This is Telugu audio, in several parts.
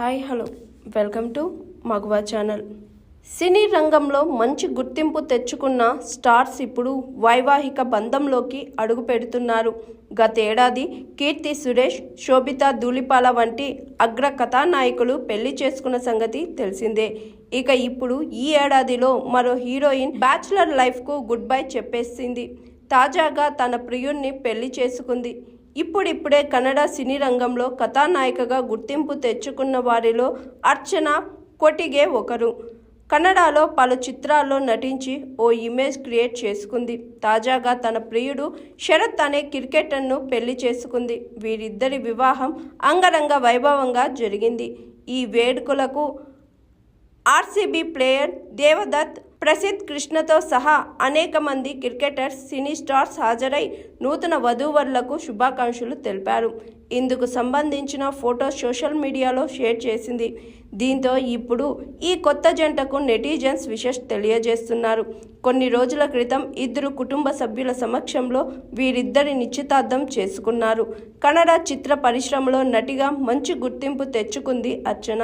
Hi hello. Welcome to Maguva channel. Cine రంగంలో మంచి గుర్తింపు తెచ్చుకున్న స్టార్స్ ఇప్పుడు వైవాహిక బంధంలోకి అడుగు పెడుతున్నారు. గతేడాది కీర్తి సురేష్ శోభితా ధూళిపాల వంటి అగ్ర కథానాయకులు పెళ్ళి చేసుకున్న సంగతి తెలిసిందే. ఇక ఇప్పుడు ఈ ఏడాదిలో మరో హీరోయిన్ బ్యాచులర్ లైఫ్కు గుడ్ బై చెప్పేసింది. తాజాగా తన ప్రియుణ్ణి పెళ్ళి చేసుకుంది. ఇప్పుడిప్పుడే కన్నడ సినీ రంగంలో కథానాయికగా గుర్తింపు తెచ్చుకున్న వారిలో అర్చన కొటిగే ఒకరు. కన్నడలో పలు చిత్రాల్లో నటించి ఓ ఇమేజ్ క్రియేట్ చేసుకుంది. తాజాగా తన ప్రియుడు శరత్ అనే క్రికెటర్ను పెళ్ళి చేసుకుంది. వీరిద్దరి వివాహం అంగరంగ వైభవంగా జరిగింది. ఈ వేడుకలకు ఆర్సీబీ ప్లేయర్ దేవదత్ ప్రసిద్ధ్ కృష్ణతో సహా అనేక మంది క్రికెటర్స్ సినీ స్టార్స్ హాజరై నూతన వధూవరులకు శుభాకాంక్షలు తెలిపారు. ఇందుకు సంబంధించిన ఫోటో సోషల్ మీడియాలో షేర్ చేసింది. దీంతో ఇప్పుడు ఈ కొత్త జంటకు నెటిజన్స్ విషెస్ తెలియజేస్తున్నారు. కొన్ని రోజుల క్రితం ఇద్దరు కుటుంబ సభ్యుల సమక్షంలో వీరిద్దరి నిశ్చితార్థం చేసుకున్నారు. కన్నడ చిత్ర పరిశ్రమలో నటిగా మంచి గుర్తింపు తెచ్చుకుంది అర్చన.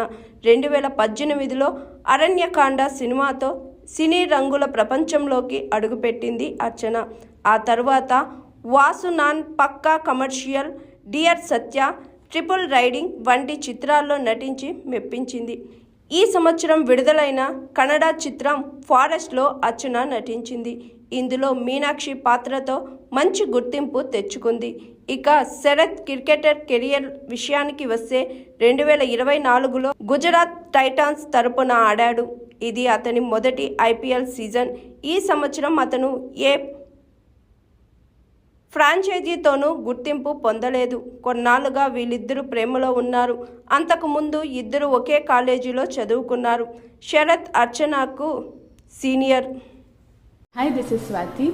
రెండు వేల పద్దెనిమిదిలో అరణ్యకాండ సినిమాతో సినీ రంగుల ప్రపంచంలోకి అడుగుపెట్టింది అర్చన. ఆ తర్వాత Vasu non Pakka commercial dear Satya triple riding వంటి చిత్రాల్లో నటించి మెప్పించింది. ఈ సంవత్సరం విడుదలైన కన్నడ చిత్రం ఫారెస్ట్లో అర్చన నటించింది. ఇందులో మీనాక్షి పాత్రతో మంచి గుర్తింపు తెచ్చుకుంది. ఇక శరత్ క్రికెటర్ కెరియర్ విషయానికి వస్తే రెండు వేల ఇరవై నాలుగులో గుజరాత్ టైటాన్స్ తరపున ఆడాడు. ఇది అతని మొదటి ఐపీఎల్ సీజన్. ఈ సంవత్సరం అతను ఏ ఫ్రాంచైజీతోనూ గుర్తింపు పొందలేదు. కొన్నాళ్ళుగా వీళ్ళిద్దరూ ప్రేమలో ఉన్నారు. అంతకుముందు ఇద్దరు ఒకే కాలేజీలో చదువుకున్నారు. Sharath అర్చనకు senior. Hi this is Swathi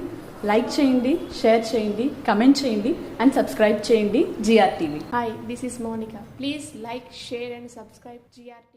like చేయండి షేర్ చేయండి కమెంట్ చేయండి అండ్ సబ్స్క్రైబ్ చేయండి GR TV Hi, this is Monica. Please like, share, and subscribe GR.